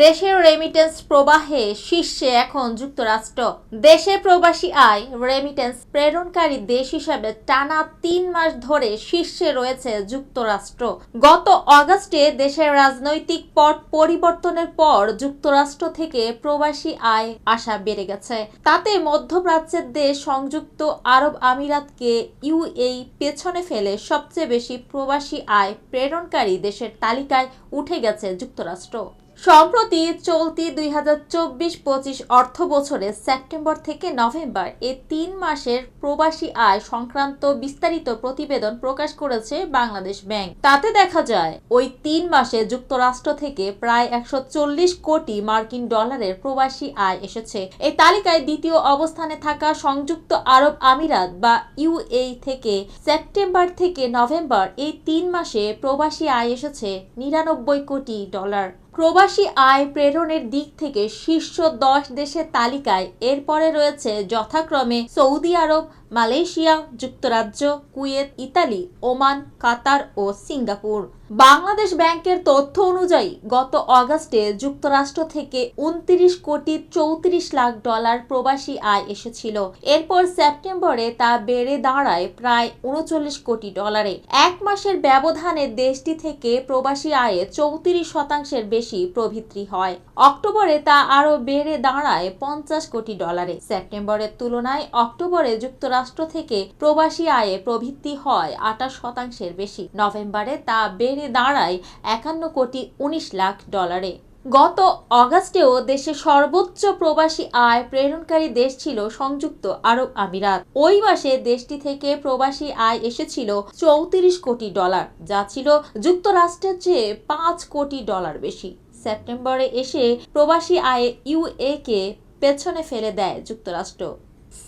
দেশের রেমিটেন্স প্রবাহে শীর্ষে এখন যুক্তরাষ্ট্র। দেশে প্রবাসী আয় রেমিটেন্স প্রেরণকারী দেশ হিসাবে টানা তিন মাস ধরে শীর্ষে রয়েছে যুক্তরাষ্ট্র। গত অগাস্টে দেশের রাজনৈতিক পট পরিবর্তনের পর যুক্তরাষ্ট্র থেকে প্রবাসী আয় আসা বেড়ে গেছে। তাতে মধ্যপ্রাচ্যের দেশ সংযুক্ত আরব আমিরাতকে ইউএই পেছনে ফেলে সবচেয়ে বেশি প্রবাসী আয় প্রেরণকারী দেশের তালিকায় উঠে গেছে যুক্তরাষ্ট্র। সম্প্রতি চলতি দুই হাজার চব্বিশ পঁচিশ অর্থ বছরে সেপ্টেম্বর থেকে নভেম্বর এ তিন মাসের প্রবাসী আয় সংক্রান্ত বিস্তারিত প্রতিবেদন প্রকাশ করেছে বাংলাদেশ ব্যাংক। তাতে দেখা যায়, ওই তিন মাসে যুক্তরাষ্ট্র থেকে প্রায় একশো চল্লিশ কোটি মার্কিন ডলারের প্রবাসী আয় এসেছে। এই তালিকায় দ্বিতীয় অবস্থানে থাকা সংযুক্ত আরব আমিরাত বা ইউএই থেকে সেপ্টেম্বর থেকে নভেম্বর এই তিন মাসে প্রবাসী আয় এসেছে নিরানব্বই কোটি ডলার। প্রবাসী আয় প্রেরণের দিক থেকে শীর্ষ দশ দেশের তালিকায় এরপরে রয়েছে যথাক্রমে সৌদি আরব, মালয়েশিয়া, যুক্তরাজ্য, কুয়েত, ইতালি, ওমান, কাতার ও সিঙ্গাপুর। বাংলাদেশ ব্যাংকের তথ্য অনুযায়ী গত অগাস্টে যুক্তরাষ্ট্র থেকে উনত্রিশ কোটি চৌত্রিশ লাখ ডলার প্রবাসী আয় এসেছিল। এরপর সেপ্টেম্বরে তা বেড়ে দাঁড়ায় প্রায় উনচল্লিশ কোটি ডলারে। এক মাসের ব্যবধানে দেশটি থেকে প্রবাসী আয়ে চৌত্রিশ শতাংশের বেশি প্রবৃদ্ধি হয়। অক্টোবরে তা আরও বেড়ে দাঁড়ায় পঞ্চাশ কোটি ডলারে। সেপ্টেম্বরের তুলনায় অক্টোবরে যুক্তরাষ্ট্র থেকে প্রবাসী আয়ে প্রবৃদ্ধি হয় আঠাশ শতাংশের বেশি। নভেম্বরে তা বেড়ে দাঁড়ায় একান্ন কোটি উনিশ লাখ ডলারে। গত অগাস্টেও দেশে সর্বোচ্চ প্রবাসী আয় প্রেরণকারী দেশ ছিল সংযুক্ত আরব আমিরাত। ওই মাসে দেশটি থেকে প্রবাসী আয় এসেছিল চৌত্রিশ কোটি ডলার, যা ছিল যুক্তরাষ্ট্রের চেয়ে পাঁচ কোটি ডলার বেশি। সেপ্টেম্বরে এসে প্রবাসী আয়ে ইউএ কে পেছনে ফেলে দেয় যুক্তরাষ্ট্র।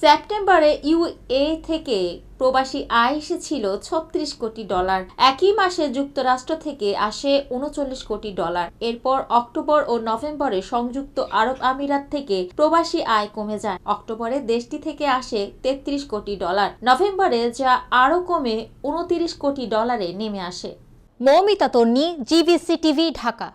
সেপ্টেম্বরে ইউএ থেকে প্রবাসী আয় এসেছিল ছত্রিশ কোটি ডলার। একই মাসে যুক্তরাষ্ট্র থেকে আসে উনচল্লিশ কোটি ডলার। এরপর অক্টোবর ও নভেম্বরে সংযুক্ত আরব আমিরাত থেকে প্রবাসী আয় কমে যায়। অক্টোবরে দেশটি থেকে আসে তেত্রিশ কোটি ডলার। নভেম্বরে যা আরও কমে উনতিরিশ কোটি ডলারে নেমে আসে। Moumita Tonni, GBC TV, Dhaka.